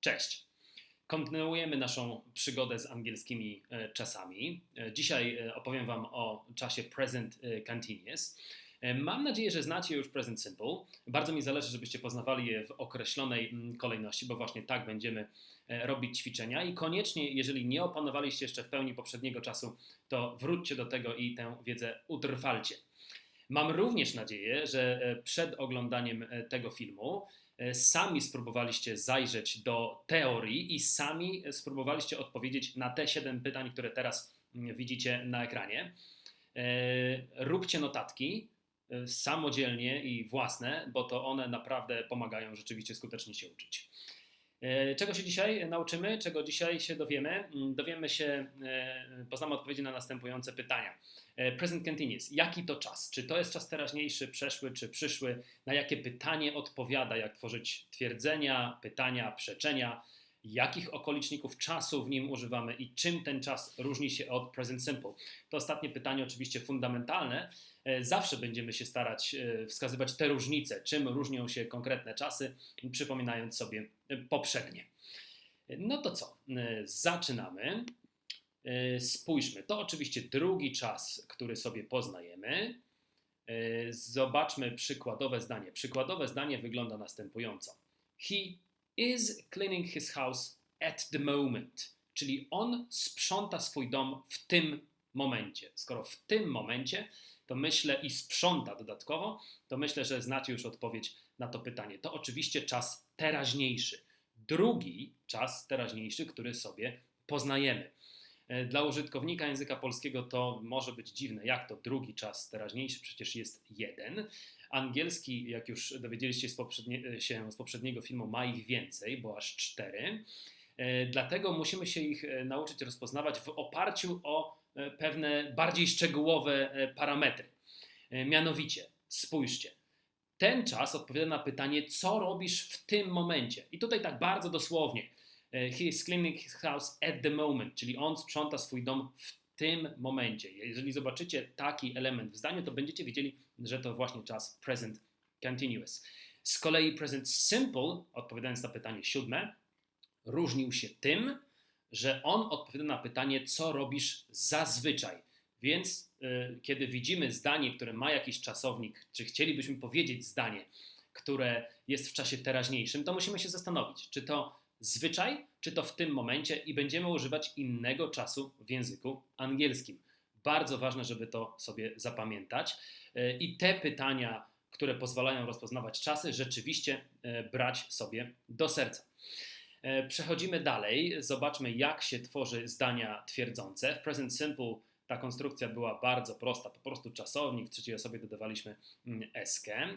Cześć. Kontynuujemy naszą przygodę z angielskimi e, czasami. E, Dzisiaj e, opowiem Wam o czasie present continuous. Mam nadzieję, że znacie już present simple. Bardzo mi zależy, żebyście poznawali je w określonej mm, kolejności, bo właśnie tak będziemy robić ćwiczenia. I koniecznie, jeżeli nie opanowaliście jeszcze w pełni poprzedniego czasu, to wróćcie do tego i tę wiedzę utrwalcie. Mam również nadzieję, że przed oglądaniem tego filmu sami spróbowaliście zajrzeć do teorii i sami spróbowaliście odpowiedzieć na te 7 pytań, które teraz mm, widzicie na ekranie. E, Róbcie notatki e, samodzielnie i własne, bo to one naprawdę pomagają rzeczywiście skutecznie się uczyć. E, Czego się dzisiaj nauczymy? Czego dzisiaj się dowiemy? Mm, Dowiemy się, e, poznamy odpowiedzi na następujące pytania. E, Present continuous. Jaki to czas? Czy to jest czas teraźniejszy, przeszły czy przyszły? Na jakie pytanie odpowiada? Jak tworzyć twierdzenia, pytania, przeczenia? Jakich okoliczników czasu w nim używamy i czym ten czas różni się od present simple? To ostatnie pytanie oczywiście fundamentalne. E, Zawsze będziemy się starać e, wskazywać te różnice, czym różnią się konkretne czasy, przypominając sobie e, poprzednie. No to co? Zaczynamy. Spójrzmy, to oczywiście drugi czas, który sobie poznajemy. Zobaczmy przykładowe zdanie. Przykładowe zdanie wygląda następująco. He is cleaning his house at the moment. Czyli on sprząta swój dom w tym momencie. Skoro w tym momencie, to myślę i sprząta dodatkowo, to myślę, że znacie już odpowiedź na to pytanie. To oczywiście czas teraźniejszy. Drugi czas teraźniejszy, który sobie poznajemy. E, Dla użytkownika języka polskiego to może być dziwne, jak to drugi czas teraźniejszy, przecież jest jeden. Angielski, jak już dowiedzieliście z się z poprzedniego filmu, ma ich więcej, bo aż cztery. E, Dlatego musimy się ich e, nauczyć rozpoznawać w oparciu o e, pewne bardziej szczegółowe parametry. Mianowicie, spójrzcie, ten czas odpowiada na pytanie, co robisz w tym momencie. I tutaj tak bardzo dosłownie. He is cleaning his house at the moment, czyli on sprząta swój dom w tym momencie. Jeżeli zobaczycie taki element w zdaniu, to będziecie wiedzieli, że to właśnie czas present continuous. Z kolei present simple, odpowiadając na pytanie siódme, różnił się tym, że on odpowiada na pytanie, co robisz zazwyczaj. Więc y, kiedy widzimy zdanie, które ma jakiś czasownik, czy chcielibyśmy powiedzieć zdanie, które jest w czasie teraźniejszym, to musimy się zastanowić, czy to zwyczaj, czy to w tym momencie i będziemy używać innego czasu w języku angielskim. Bardzo ważne, żeby to sobie zapamiętać. Y, I te pytania, które pozwalają rozpoznawać czasy, rzeczywiście y, brać sobie do serca. E, Przechodzimy dalej. Zobaczmy, jak się tworzy zdania twierdzące. W present simple ta konstrukcja była bardzo prosta. Po prostu czasownik, w trzeciej osobie dodawaliśmy mm, eskę.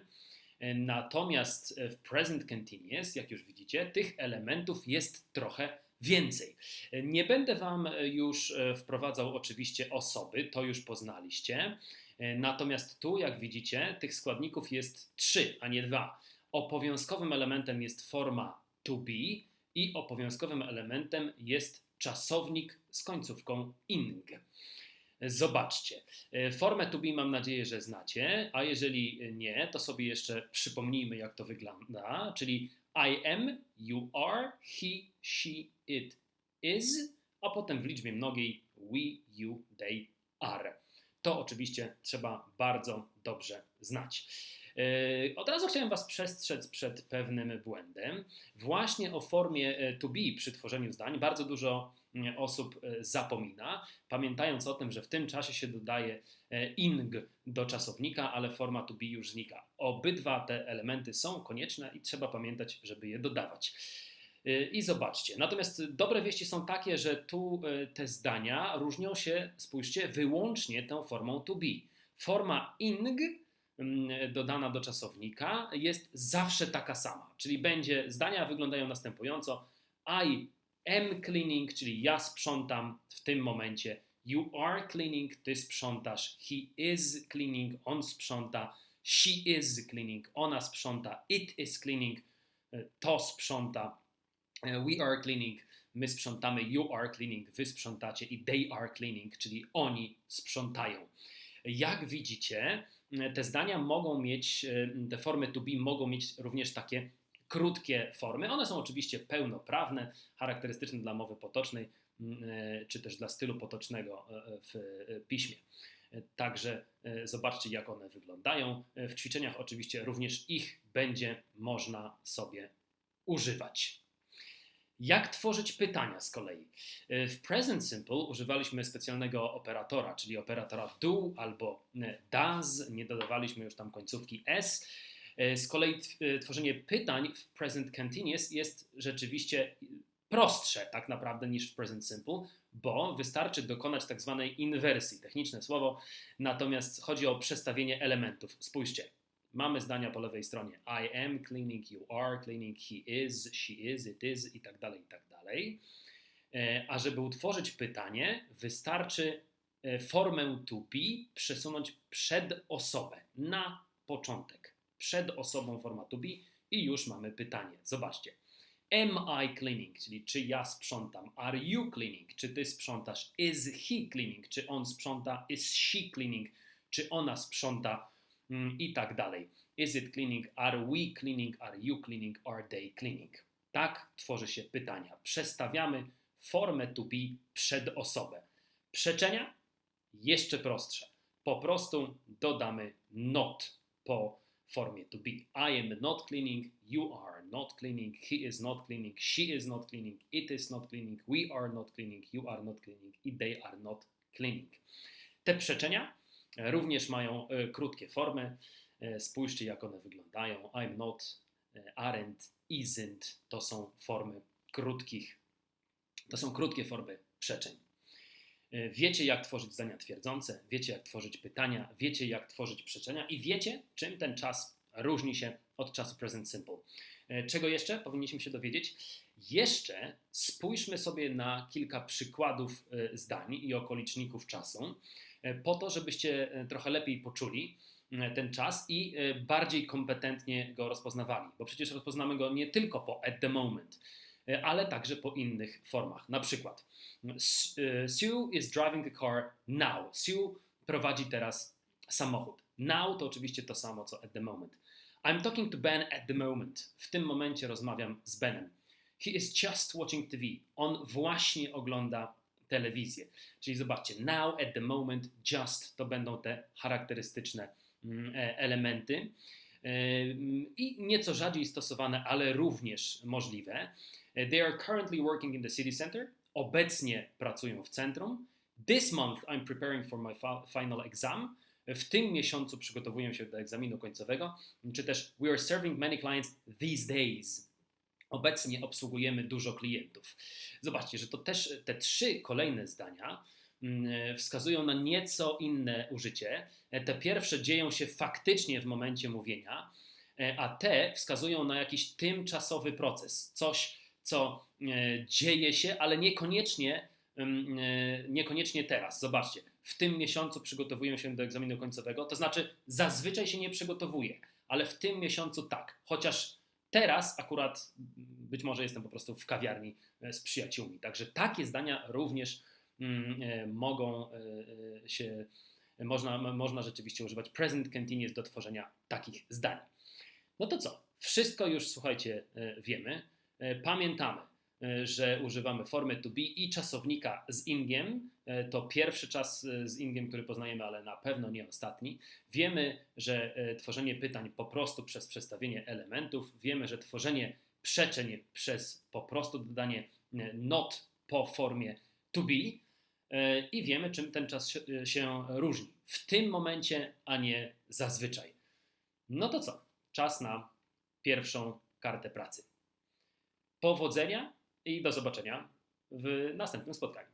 E, Natomiast w present continuous, jak już widzicie, tych elementów jest trochę więcej. E, Nie będę Wam już e, wprowadzał oczywiście osoby, to już poznaliście. E, Natomiast tu, jak widzicie, tych składników jest trzy, a nie dwa. Obowiązkowym elementem jest forma to be i obowiązkowym elementem jest czasownik z końcówką ing. Zobaczcie. E, Formę to be mam nadzieję, że znacie, a jeżeli nie, to sobie jeszcze przypomnijmy, jak to wygląda. Czyli I am, you are, he, she, it is, a potem w liczbie mnogiej we, you, they are. To oczywiście trzeba bardzo dobrze znać. E, Od razu chciałem Was przestrzec przed pewnym błędem. Właśnie o formie e, to be przy tworzeniu zdań bardzo dużo mm, osób e, zapomina, pamiętając o tym, że w tym czasie się dodaje e, ing do czasownika, ale forma to be już znika. Obydwa te elementy są konieczne i trzeba pamiętać, żeby je dodawać. E, I zobaczcie. Natomiast dobre wieści są takie, że tu te zdania różnią się, spójrzcie, wyłącznie tą formą to be. Forma ing dodana do czasownika jest zawsze taka sama, czyli będzie zdania wyglądają następująco: I am cleaning, czyli ja sprzątam w tym momencie. You are cleaning, ty sprzątasz. He is cleaning, on sprząta. She is cleaning, ona sprząta. It is cleaning, e, to sprząta. E, We are cleaning, my sprzątamy. You are cleaning, wy sprzątacie. I they are cleaning, czyli oni sprzątają. Jak widzicie, te zdania mogą mieć, e, te formy to be mogą mieć również takie krótkie formy. One są oczywiście pełnoprawne, charakterystyczne dla mowy potocznej, e, czy też dla stylu potocznego e, w piśmie. Także zobaczcie, jak one wyglądają. W ćwiczeniach oczywiście również ich będzie można sobie używać. Jak tworzyć pytania z kolei? W Present Simple używaliśmy specjalnego operatora, czyli operatora do albo does, nie dodawaliśmy już tam końcówki s. Z kolei tworzenie pytań w Present Continuous jest rzeczywiście prostsze tak naprawdę niż w Present Simple, bo wystarczy dokonać tak zwanej inwersji, techniczne słowo, natomiast chodzi o przestawienie elementów. Spójrzcie, mamy zdania po lewej stronie. I am cleaning, you are cleaning, he is, she is, it is i tak dalej, i tak dalej. E, a żeby utworzyć pytanie, wystarczy e, formę to be przesunąć przed osobę, na początek. Przed osobą forma to be i już mamy pytanie. Zobaczcie. Am I cleaning, czyli czy ja sprzątam? Are you cleaning? Czy ty sprzątasz? Is he cleaning? Czy on sprząta? Is she cleaning? Czy ona sprząta? Mm, I tak dalej. Is it cleaning? Are we cleaning? Are you cleaning? Are they cleaning? Tak tworzy się pytania. Przestawiamy formę to be przed osobę. Przeczenia? Jeszcze prostsze. Po prostu dodamy not po formie to be. I am not cleaning, you are not cleaning, he is not cleaning, she is not cleaning, it is not cleaning, we are not cleaning, you are not cleaning i they are not cleaning. Te przeczenia również mają e, krótkie formy. E, spójrzcie, jak one wyglądają. I'm not, e, aren't, isn't to są formy krótkich, to są krótkie formy przeczeń. Wiecie, jak tworzyć zdania twierdzące, wiecie, jak tworzyć pytania, wiecie, jak tworzyć przeczenia i wiecie, czym ten czas różni się od czasu present simple. Czego jeszcze powinniśmy się dowiedzieć? Jeszcze spójrzmy sobie na kilka przykładów zdań i okoliczników czasu, po to, żebyście e, trochę lepiej poczuli e, ten czas i bardziej kompetentnie go rozpoznawali, bo przecież rozpoznamy go nie tylko po at the moment, ale także po innych formach. Na przykład Sue is driving the car now. Sue prowadzi teraz samochód. Now to oczywiście to samo co at the moment. I'm talking to Ben at the moment. W tym momencie rozmawiam z Benem. He is just watching TV. On właśnie ogląda telewizję. Czyli zobaczcie, now, at the moment, just to będą te charakterystyczne mm, e, elementy e, i nieco rzadziej stosowane, ale również możliwe. E, they are currently working in the city center. Obecnie pracują w centrum. This month I'm preparing for my final exam. W tym miesiącu przygotowuję się do egzaminu końcowego. Czy też we are serving many clients these days. Obecnie obsługujemy dużo klientów. Zobaczcie, że to też te trzy kolejne zdania mm, wskazują na nieco inne użycie. Te pierwsze dzieją się faktycznie w momencie mówienia, e, a te wskazują na jakiś tymczasowy proces, coś, co e, dzieje się, ale niekoniecznie, mm, e, niekoniecznie teraz. Zobaczcie, w tym miesiącu przygotowuję się do egzaminu końcowego, to znaczy zazwyczaj się nie przygotowuję, ale w tym miesiącu tak, chociaż Teraz akurat być może jestem po prostu w kawiarni e, z przyjaciółmi. Także takie zdania również mm, e, mogą e, się, można, można rzeczywiście używać present continuous do tworzenia takich zdań. No to co? Wszystko już, słuchajcie, wiemy. Pamiętamy, że używamy formy to be i czasownika z ingiem. E, to pierwszy czas e, z ingiem, który poznajemy, ale na pewno nie ostatni. Wiemy, że tworzenie pytań po prostu przez przestawienie elementów. Wiemy, że tworzenie przeczeń przez po prostu dodanie not po formie to be. I wiemy, czym ten czas się różni. W tym momencie, a nie zazwyczaj. No to co? Czas na pierwszą kartę pracy. Powodzenia i do zobaczenia w następnym spotkaniu.